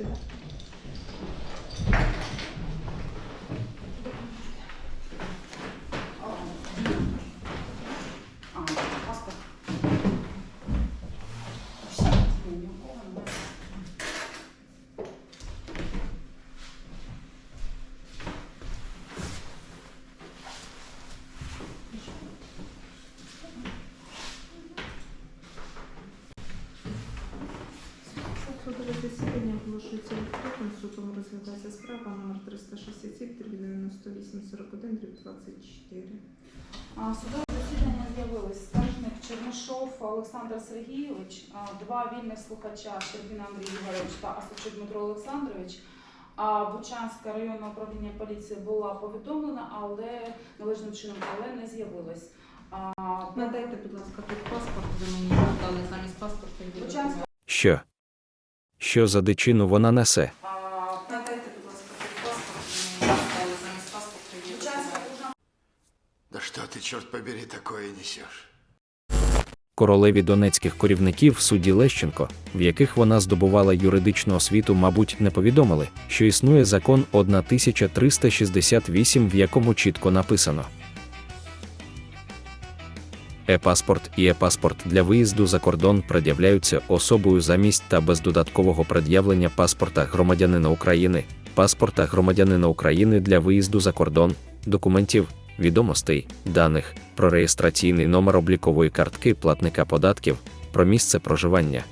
Пішли. А, паспорт. Судове засідання оголошується відкритим. Судом розглядається справа номер 367 98 41 24. Судове засідання з'явились скаржник Чернишов Олександр Сергійович, два вільних слухача Щербина Андрій Ігорович та Асучук Дмитро Олександрович. А Бучанське районне управління поліції була повідомлена, але належним чином, але не з'явилось. Надайте, будь ласка, тут паспорт, ви мені надали замість паспорта. і Бучанська, Що? Що за дичину вона несе? Надайте, будь ласка, паспорт, замість Бужан- Да что ты, черт побери, такое несешь? Королеві донецьких корівників в суді Лещенко, в яких вона здобувала юридичну освіту, мабуть, не повідомили, що існує закон 1368, в якому чітко написано. Е-паспорт і е-паспорт для виїзду за кордон пред'являються особою замість та без додаткового пред'явлення паспорта громадянина України, паспорта громадянина України для виїзду за кордон, документів, відомостей, даних, про реєстраційний номер облікової картки платника податків, про місце проживання.